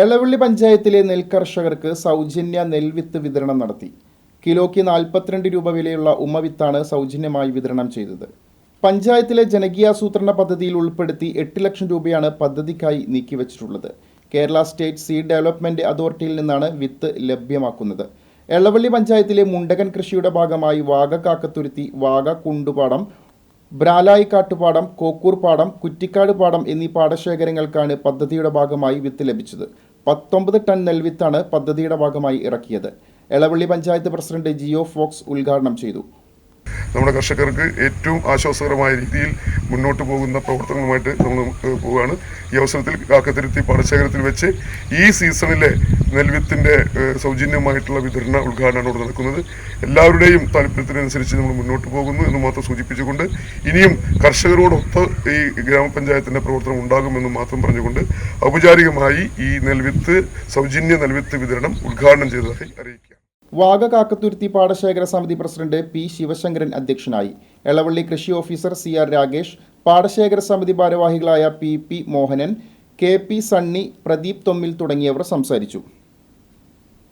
എളവള്ളി പഞ്ചായത്തിലെ നെൽകർഷകർക്ക് സൗജന്യ നെൽവിത്ത് വിതരണം നടത്തി. കിലോയ്ക്ക് നാൽപ്പത്തിരണ്ട് രൂപ വിലയുള്ള ഉമ്മവിത്താണ് സൗജന്യമായി വിതരണം ചെയ്തത്. പഞ്ചായത്തിലെ ജനകീയാസൂത്രണ പദ്ധതിയിൽ ഉൾപ്പെടുത്തി എട്ട് ലക്ഷം രൂപയാണ് പദ്ധതിക്കായി നീക്കിവച്ചിട്ടുള്ളത്. കേരള സ്റ്റേറ്റ് സീഡ് ഡെവലപ്മെന്റ് അതോറിറ്റിയിൽ നിന്നാണ് വിത്ത് ലഭ്യമാക്കുന്നത്. എളവള്ളി പഞ്ചായത്തിലെ മുണ്ടകൻ കൃഷിയുടെ ഭാഗമായി വാഗ കാക്കത്തുരുത്തി വാഗ കുണ്ടുപാടം ബ്രാലായി കാട്ടുപാടം കോക്കൂർ പാടം കുറ്റിക്കാട് പാടം എന്നീ പാടശേഖരങ്ങൾക്കാണ് പദ്ധതിയുടെ ഭാഗമായി വിത്ത് ലഭിച്ചത്. പത്തൊമ്പത് ടൺ നെൽവിത്താണ് പദ്ധതിയുടെ ഭാഗമായി ഇറക്കിയത്. എളവള്ളി പഞ്ചായത്ത് പ്രസിഡന്റ് ജിയോ ഫോക്സ് ഉദ്ഘാടനം ചെയ്തു. നമ്മുടെ കർഷകർക്ക് ഏറ്റവും ആശ്വാസകരമായ രീതിയിൽ മുന്നോട്ട് പോകുന്ന പ്രവർത്തനങ്ങളുമായിട്ട് നമ്മൾ പോവുകയാണ്. ഈ അവസരത്തിൽ കാക്കത്തിരുത്തി പാടശേഖരത്തിൽ വെച്ച് ഈ സീസണിലെ നെൽവിത്തിന്റെ സൗജന്യമായിട്ടുള്ള വിതരണ ഉദ്ഘാടനമാണ് ഇവിടെ നടക്കുന്നത്. എല്ലാവരുടെയും താല്പര്യത്തിനനുസരിച്ച് നമ്മൾ മുന്നോട്ട് പോകുന്നു എന്ന് മാത്രം സൂചിപ്പിച്ചുകൊണ്ട് ഇനിയും കർഷകരോടൊത്ത് ഈ ഗ്രാമപഞ്ചായത്തിന്റെ പ്രവർത്തനം ഉണ്ടാകുമെന്ന് മാത്രം പറഞ്ഞുകൊണ്ട് ഔപചാരികമായി ഈ നെൽവിത്ത് സൗജന്യ നെൽവിത്ത് വിതരണം ഉദ്ഘാടനം ചെയ്തതായി അറിയിക്കുക വാഗ കാക്കത്തുരുത്തി പാടശേഖര സമിതി പ്രസിഡന്റ് പി ശിവശങ്കരൻ അധ്യക്ഷനായി. എളവള്ളി കൃഷി ഓഫീസർ സി ആർ രാകേഷ് പാടശേഖര സമിതി ഭാരവാഹികളായ P P Mohanan K P Sunny Pradeep Thommil തുടങ്ങിയവർ സംസാരിച്ചു.